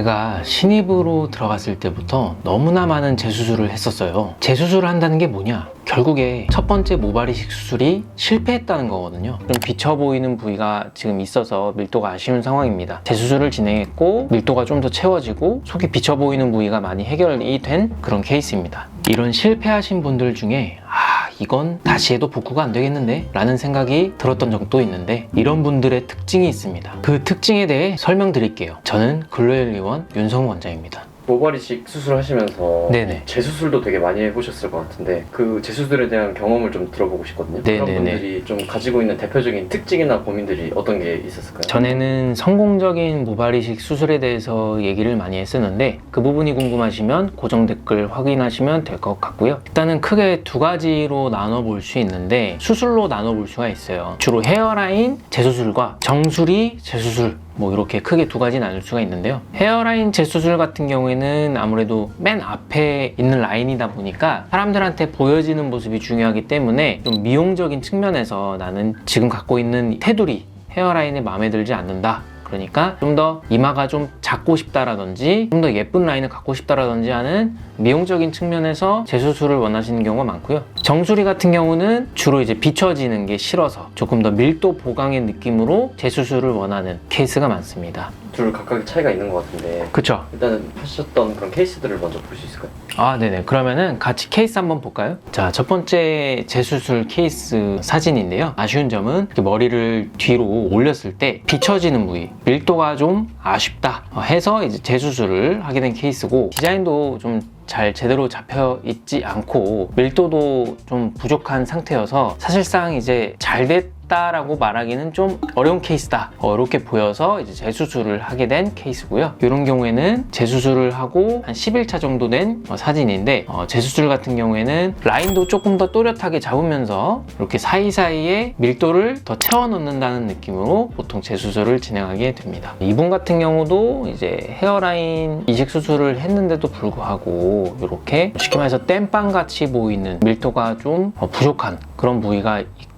제가 신입으로 들어갔을 때부터 너무나 많은 재수술을 했었어요. 재수술을 한다는 게 뭐냐? 결국에 첫 번째 모발 이식 수술이 실패했다는 거거든요. 좀 비쳐 보이는 부위가 지금 있어서 밀도가 아쉬운 상황입니다. 재수술을 진행했고 밀도가 좀 더 채워지고 속이 비쳐 보이는 부위가 많이 해결이 된 그런 케이스입니다. 이런 실패하신 분들 중에 아 이건 다시 해도 복구가 안 되겠는데 라는 생각이 들었던 적도 있는데 이런 분들의 특징이 있습니다. 그 특징에 대해 설명드릴게요. 저는 의원 윤성우 원장입니다. 모발이식 수술하시면서 네네. 재수술도 되게 많이 해보셨을 것 같은데 그 재수술에 대한 경험을 좀 들어보고 싶거든요. 그런 네네네. 분들이 좀 가지고 있는 대표적인 특징이나 고민들이 어떤 게 있었을까요? 전에는 성공적인 모발이식 수술에 대해서 얘기를 많이 했었는데 그 부분이 궁금하시면 고정 댓글 확인하시면 될 것 같고요. 일단은 크게 두 가지로 나눠 볼 수 있는데 수술로 나눠 볼 수가 있어요. 주로 헤어라인 재수술과 정수리 재수술 뭐 이렇게 크게 두 가지 나눌 수가 있는데요. 헤어라인 재수술 같은 경우에는 아무래도 맨 앞에 있는 라인이다 보니까 사람들한테 보여지는 모습이 중요하기 때문에 좀 미용적인 측면에서 나는 지금 갖고 있는 테두리 헤어라인이 마음에 들지 않는다. 그러니까 좀 더 이마가 좀 작고 싶다라든지 좀 더 예쁜 라인을 갖고 싶다라든지 하는 미용적인 측면에서 재수술을 원하시는 경우가 많고요. 정수리 같은 경우는 주로 이제 비춰지는 게 싫어서 조금 더 밀도 보강의 느낌으로 재수술을 원하는 케이스가 많습니다. 둘 각각의 차이가 있는 것 같은데 그쵸? 일단은 하셨던 그런 케이스들을 먼저 볼 수 있을까요? 아, 네네. 그러면은 같이 케이스 한번 볼까요? 자, 첫 번째 재수술 케이스 사진인데요. 아쉬운 점은 이렇게 머리를 뒤로 올렸을 때 비춰지는 부위, 밀도가 좀 아쉽다 어, 해서 이제 재수술을 하게 된 케이스고 디자인도 좀 잘 제대로 잡혀 있지 않고 밀도도 좀 부족한 상태여서 사실상 이제 잘 됐 다라고 말하기는 좀 어려운 케이스다. 어, 이렇게 보여서 이제 재수술을 하게 된 케이스고요. 이런 경우에는 재수술을 하고 한 10일차 정도 된 어, 사진인데 어, 재수술 같은 경우에는 라인도 조금 더 또렷하게 잡으면서 이렇게 사이사이에 밀도를 더 채워 넣는다는 느낌으로 보통 재수술을 진행하게 됩니다. 이분 같은 경우도 이제 헤어라인 이식 수술을 했는데도 불구하고 이렇게 쉽게 말해서 땜빵 같이 보이는 밀도가 좀 어, 부족한 그런 부위가 있고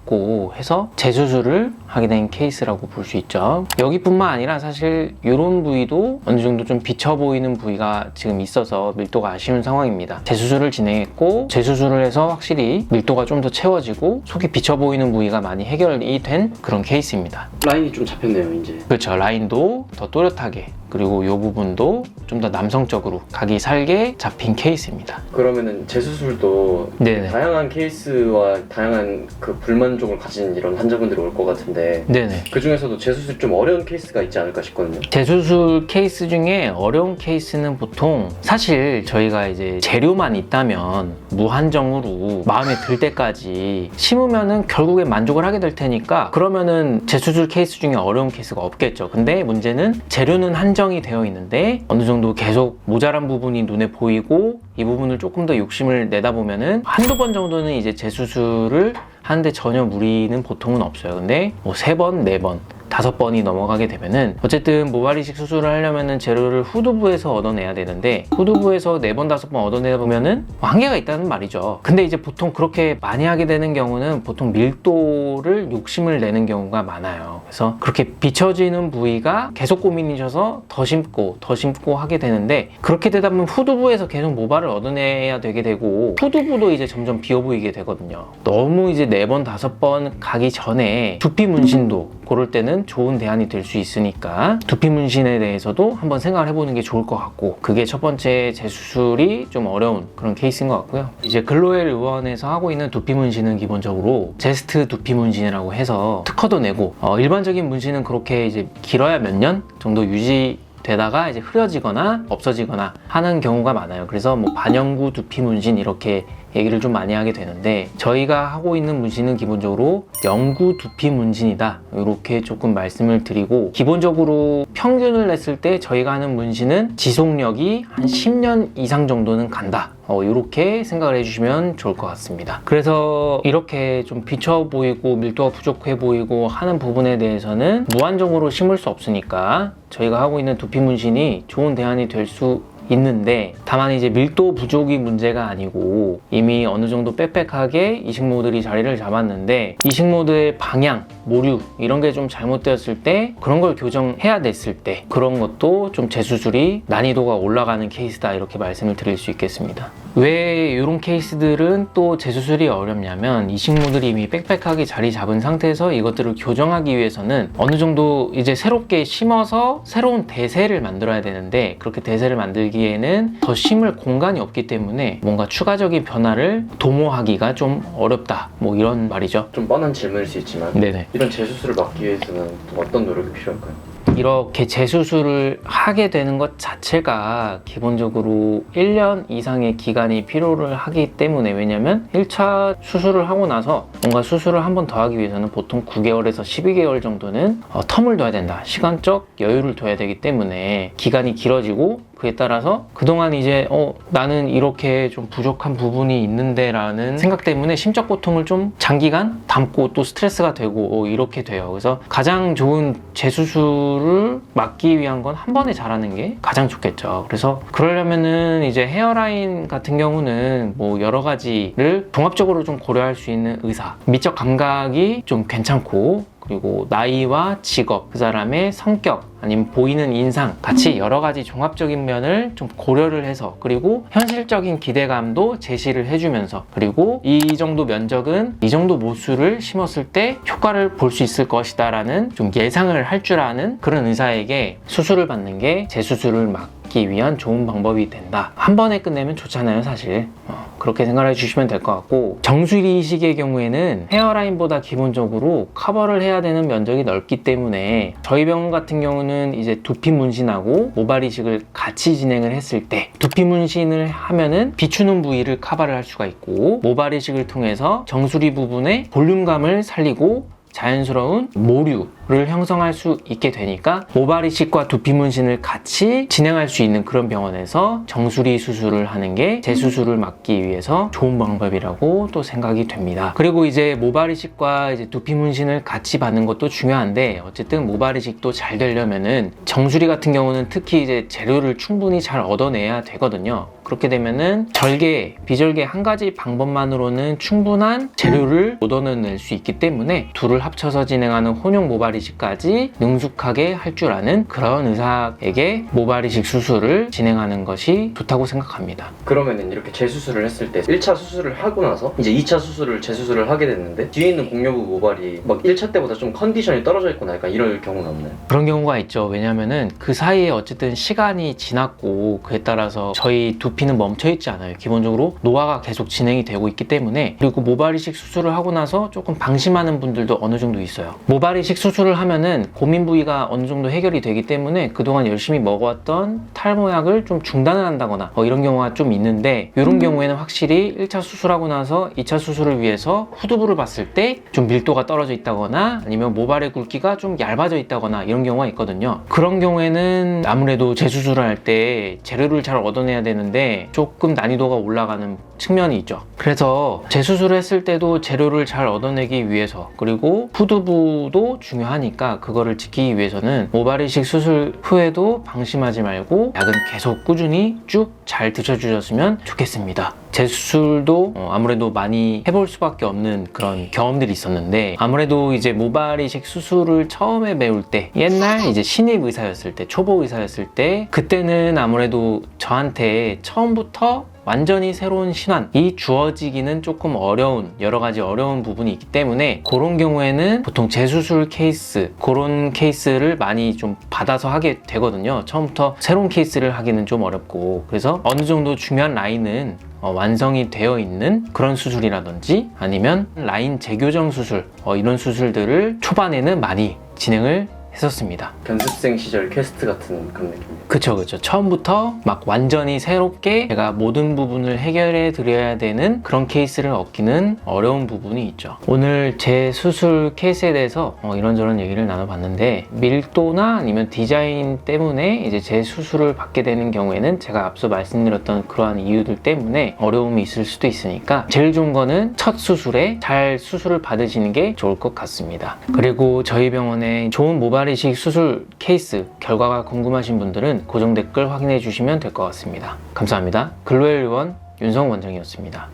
해서 재수술을 하게 된 케이스라고 볼 수 있죠. 여기뿐만 아니라 사실 이런 부위도 어느 정도 좀 비쳐 보이는 부위가 지금 있어서 밀도가 아쉬운 상황입니다. 재수술을 진행했고 재수술을 해서 확실히 밀도가 좀 더 채워지고 속이 비쳐 보이는 부위가 많이 해결이 된 그런 케이스입니다. 라인이 좀 잡혔네요 이제 그렇죠. 라인도 더 또렷하게 그리고 이 부분도 좀 더 남성적으로 각이 살게 잡힌 케이스입니다. 그러면은 재수술도 네네. 다양한 케이스와 다양한 그 불만족을 가진 이런 환자분들이 올 것 같은데 네네. 그 중에서도 재수술 좀 어려운 케이스가 있지 않을까 싶거든요. 재수술 케이스 중에 어려운 케이스는 보통 사실 저희가 이제 재료만 있다면 무한정으로 마음에 들 때까지 심으면은 결국에 만족을 하게 될 테니까 그러면은 재수술 케이스 중에 어려운 케이스가 없겠죠. 근데 문제는 재료는 한정 이 되어 있는데 어느 정도 계속 모자란 부분이 눈에 보이고 이 부분을 조금 더 욕심을 내다 보면은 한두 번 정도는 이제 재수술을 하는데 전혀 무리는 보통은 없어요. 근데 뭐 세 번, 네 번, 다섯 번이 넘어가게 되면은 어쨌든 모발이식 수술을 하려면은 재료를 후두부에서 얻어내야 되는데 후두부에서 네 번 다섯 번 얻어내다 보면은 뭐 한계가 있다는 말이죠. 근데 이제 보통 그렇게 많이 하게 되는 경우는 보통 밀도를 욕심을 내는 경우가 많아요. 그래서 그렇게 비춰지는 부위가 계속 고민이셔서 더 심고 더 심고 하게 되는데 그렇게 되다 보면 후두부에서 계속 모발을 얻어내야 되게 되고 후두부도 이제 점점 비어 보이게 되거든요. 너무 이제 네 번 다섯 번 가기 전에 두피 문신도 고를 때는 좋은 대안이 될 수 있으니까 두피 문신에 대해서도 한번 생각을 해보는 게 좋을 것 같고 그게 첫 번째 재수술이 좀 어려운 그런 케이스인 것 같고요. 이제 글로엘 의원에서 하고 있는 두피 문신은 기본적으로 제스트 두피 문신이라고 해서 특허도 내고 어, 일반적인 문신은 그렇게 이제 길어야 몇 년 정도 유지 되다가 이제 흐려지거나 없어지거나 하는 경우가 많아요. 그래서 뭐 반영구 두피 문신 이렇게 얘기를 좀 많이 하게 되는데 저희가 하고 있는 문신은 기본적으로 영구 두피 문신이다. 이렇게 조금 말씀을 드리고 기본적으로 평균을 냈을 때 저희가 하는 문신은 지속력이 한 10년 이상 정도는 간다. 어, 이렇게 생각을 해주시면 좋을 것 같습니다. 그래서 이렇게 좀 비쳐 보이고 밀도가 부족해 보이고 하는 부분에 대해서는 무한정으로 심을 수 없으니까 저희가 하고 있는 두피 문신이 좋은 대안이 될 수 있는데 다만 이제 밀도 부족이 문제가 아니고 이미 어느 정도 빽빽하게 이식모들이 자리를 잡았는데 이식모드의 방향, 모류 이런 게 좀 잘못되었을 때 그런 걸 교정해야 됐을 때 그런 것도 좀 재수술이 난이도가 올라가는 케이스다 이렇게 말씀을 드릴 수 있겠습니다. 왜 이런 케이스들은 또 재수술이 어렵냐면 이식모들이 이미 빽빽하게 자리 잡은 상태에서 이것들을 교정하기 위해서는 어느 정도 이제 새롭게 심어서 새로운 대세를 만들어야 되는데 그렇게 대세를 만들기 에는 더 심을 공간이 없기 때문에 뭔가 추가적인 변화를 도모하기가 좀 어렵다 뭐 이런 말이죠. 좀 뻔한 질문일 수 있지만 네네. 이런 재수술을 막기 위해서는 또 어떤 노력이 필요할까요? 이렇게 재수술을 하게 되는 것 자체가 기본적으로 1년 이상의 기간이 필요를 하기 때문에 왜냐면 1차 수술을 하고 나서 뭔가 수술을 한 번 더 하기 위해서는 보통 9개월에서 12개월 정도는 어, 텀을 둬야 된다. 시간적 여유를 둬야 되기 때문에 기간이 길어지고 그에 따라서 그동안 이제 어 나는 이렇게 좀 부족한 부분이 있는데 라는 생각 때문에 심적 고통을 좀 장기간 담고 또 스트레스가 되고 어, 이렇게 돼요. 그래서 가장 좋은 재수술을 막기 위한 건 한 번에 잘하는 게 가장 좋겠죠. 그래서 그러려면은 이제 헤어라인 같은 경우는 뭐 여러 가지를 종합적으로 좀 고려할 수 있는 의사, 미적 감각이 좀 괜찮고 그리고 나이와 직업, 그 사람의 성격, 아니면 보이는 인상 같이 여러 가지 종합적인 면을 좀 고려를 해서 그리고 현실적인 기대감도 제시를 해주면서 그리고 이 정도 면적은 이 정도 모수를 심었을 때 효과를 볼 수 있을 것이다 라는 좀 예상을 할 줄 아는 그런 의사에게 수술을 받는 게 재수술을 막기 위한 좋은 방법이 된다. 한 번에 끝내면 좋잖아요, 사실. 어, 그렇게 생각해 주시면 될 것 같고 정수리 이식의 경우에는 헤어라인보다 기본적으로 커버를 해야 되는 면적이 넓기 때문에 저희 병원 같은 경우는 이제 두피 문신하고 모발 이식을 같이 진행을 했을 때 두피 문신을 하면은 비추는 부위를 커버를 할 수가 있고 모발 이식을 통해서 정수리 부분의 볼륨감을 살리고 자연스러운 모류를 형성할 수 있게 되니까 모발 이식과 두피 문신을 같이 진행할 수 있는 그런 병원에서 정수리 수술을 하는 게 재수술을 막기 위해서 좋은 방법이라고 또 생각이 됩니다. 그리고 이제 모발 이식과 이제 두피 문신을 같이 받는 것도 중요한데 어쨌든 모발 이식도 잘 되려면은 정수리 같은 경우는 특히 이제 재료를 충분히 잘 얻어내야 되거든요. 그렇게 되면은 절개, 비절개 한 가지 방법만으로는 충분한 재료를 얻어낼 수 있기 때문에 둘을 합쳐서 진행하는 혼용 모발 이식까지 능숙하게 할 줄 아는 그런 의사에게 모발 이식 수술을 진행하는 것이 좋다고 생각합니다. 그러면은 이렇게 재수술을 했을 때 1차 수술을 하고 나서 이제 2차 수술을 재수술을 하게 됐는데 뒤에 있는 공료부 모발이 막 1차 때보다 좀 컨디션이 떨어져 있거나 약간 이럴 경우는 없나요? 그런 경우가 있죠. 왜냐면은 그 사이에 어쨌든 시간이 지났고 그에 따라서 저희 두피 는 멈춰 있지 않아요. 기본적으로 노화가 계속 진행이 되고 있기 때문에 그리고 모발 이식 수술을 하고 나서 조금 방심하는 분들도 어느 정도 있어요. 모발 이식 수술을 하면은 고민 부위가 어느 정도 해결이 되기 때문에 그동안 열심히 먹어왔던 탈모약을 좀 중단을 한다거나 어, 이런 경우가 좀 있는데 이런 경우에는 확실히 1차 수술하고 나서 2차 수술을 위해서 후두부를 봤을 때 좀 밀도가 떨어져 있다거나 아니면 모발의 굵기가 좀 얇아져 있다거나 이런 경우가 있거든요. 그런 경우에는 아무래도 재수술을 할 때 재료를 잘 얻어내야 되는데 조금 난이도가 올라가는 측면이 있죠. 그래서 재수술을 했을 때도 재료를 잘 얻어내기 위해서 그리고 후두부도 중요하니까 그거를 지키기 위해서는 모발 이식 수술 후에도 방심하지 말고 약은 계속 꾸준히 쭉 잘 드셔주셨으면 좋겠습니다. 재수술도 어, 아무래도 많이 해볼 수밖에 없는 그런 경험들이 있었는데 아무래도 이제 모발 이식 수술을 처음에 배울 때 옛날 이제 신입 의사였을 때 초보 의사였을 때 그때는 아무래도 저한테 처음부터 완전히 새로운 신환이 주어지기는 조금 어려운 여러 가지 어려운 부분이 있기 때문에 그런 경우에는 보통 재수술 케이스 그런 케이스를 많이 좀 받아서 하게 되거든요. 처음부터 새로운 케이스를 하기는 좀 어렵고. 그래서 어느 정도 중요한 라인은 어, 완성이 되어 있는 그런 수술이라든지 아니면 라인 재교정 수술 어, 이런 수술들을 초반에는 많이 진행을 했었습니다. 견습생 시절 퀘스트 같은 그런 느낌. 그쵸 그쵸 처음부터 막 완전히 새롭게 제가 모든 부분을 해결해 드려야 되는 그런 케이스를 얻기는 어려운 부분이 있죠 오늘 제 수술 케이스에 대해서 어, 이런저런 얘기를 나눠봤는데 밀도나 아니면 디자인 때문에 이제 제 수술을 받게 되는 경우에는 제가 앞서 말씀드렸던 그러한 이유들 때문에 어려움이 있을 수도 있으니까 제일 좋은 거는 첫 수술에 잘 수술을 받으시는 게 좋을 것 같습니다 그리고 저희 병원에 좋은 모발 모발 이식 수술 케이스 결과가 궁금하신 분들은 고정 댓글 확인해 주시면 될 것 같습니다. 감사합니다. 글로엘 의원 윤성 원장이었습니다.